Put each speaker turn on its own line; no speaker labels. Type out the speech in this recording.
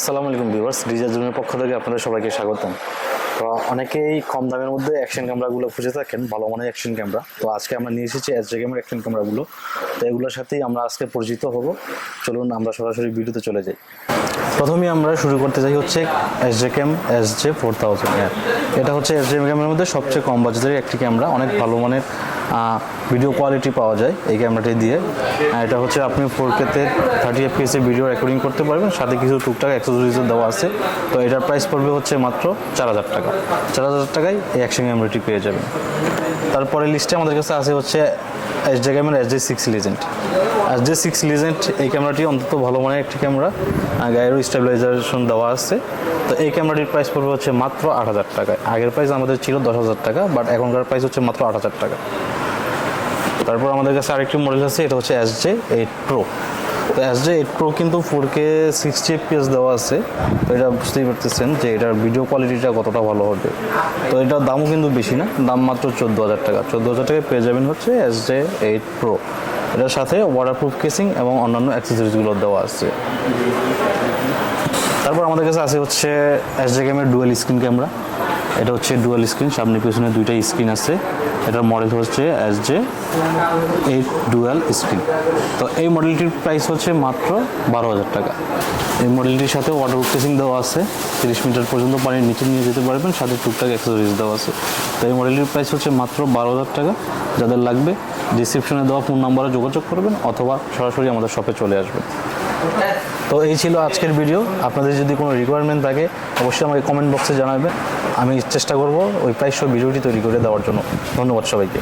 আসসালামু আলাইকুম viewers desire জুনের পক্ষ থেকে আপনাদের সবাইকে স্বাগতম। তো অনেকেই কম দামের মধ্যে অ্যাকশন ক্যামেরাগুলো খুঁজে থাকেন, ভালো মানের অ্যাকশন ক্যামেরা তো আজকে আমরা নিয়ে এসেছি এস জেগেমের অ্যাকশন ক্যামেরাগুলো তো এগুলোর সাথেই আমরা আজকে পরিচিত হব। চলুন আমরা সরাসরি ভিডিওতে চলে যাই। প্রথমেই আমরা শুরু করতে চাই হচ্ছে S J cam S J four thousand এটা হচ্ছে এস জে ক্যামের মধ্যে সবচেয়ে কম বাজেটের একটি ক্যামেরা অনেক ভালো মানের ভিডিও কোয়ালিটি পাওয়া যায় এই ক্যামেরাটি দিয়ে। এটা হচ্ছে আপনি ফোর কেতে থার্টি এফ পিএসে ভিডিও রেকর্ডিং করতে পারবেন। সাথে কিছু টুকটাক অ্যাক্সেসরিজও দেওয়া আছে। তো এটার প্রাইস পড়বে হচ্ছে মাত্র চার হাজার টাকা। চার হাজার টাকায় এই অ্যাকশন ক্যামেরাটি পেয়ে যাবেন। তারপরে লিস্টে আমাদের কাছে আছে হচ্ছে S J camera S J six legend S J six legend এই ক্যামেরাটি অন্তত ভালো মানের একটি ক্যামেরা গায়েরও স্টেবিলাইজেশন দেওয়া আছে। তো এই ক্যামেরাটির প্রাইস পড়বে হচ্ছে মাত্র আট হাজার টাকায়। আগের প্রাইস আমাদের ছিল দশ হাজার টাকা বাট এখনকার প্রাইস হচ্ছে মাত্র আট হাজার টাকা। তারপর আমাদের কাছে আরেকটি মডেল আছে, এটা হচ্ছে এস জে এইট প্রো তো এস জে এইট প্রো কিন্তু ফোর কে সিক্সটি এফপিএস দেওয়া আছে। তো এটা বুঝতেই পারতেছেন যে এটার ভিডিও কোয়ালিটিটা কতটা ভালো হবে। তো এটার দামও কিন্তু বেশি না, দাম মাত্র চোদ্দ হাজার টাকা। চোদ্দ হাজার টাকায় পেয়ে যাবেন হচ্ছে এস জে এইট প্রো এটার সাথে ওয়াটারপ্রুফ কেসিং এবং অন্যান্য অ্যাক্সেসরিজগুলো দেওয়া আছে। তারপর আমাদের কাছে আছে হচ্ছে S J cam dual screen camera এটা হচ্ছে ডুয়াল স্ক্রিন সামনে পিছনে দুইটা স্ক্রিন আছে। এটার মডেল হচ্ছে S J eight dual screen তো এই মডেলটির প্রাইস হচ্ছে মাত্র বারো হাজার টাকা। এই মডেলটির সাথে ওয়াটার কেসিং দেওয়া আছে। তিরিশ মিটার পর্যন্ত পানির নিচে নিয়ে যেতে পারবেন, সাথে টুকটাক অ্যাক্সেসরিজ দেওয়া আছে। তো এই মডেলটির প্রাইস হচ্ছে মাত্র বারো হাজার টাকা। যাদের লাগবে ডিসক্রিপশনে দেওয়া ফোন নাম্বারে যোগাযোগ করবেন, অথবা সরাসরি আমাদের শপে চলে আসবেন। তো এই ছিল আজকের ভিডিও আপনাদের যদি কোনো রিকোয়ারমেন্ট থাকে, অবশ্যই আমাকে কমেন্ট বক্সে জানাবেন। আমি চেষ্টা করব ওই প্রায় সব ভিডিওটি তৈরি করে দেওয়ার জন্য। ধন্যবাদ সবাইকে।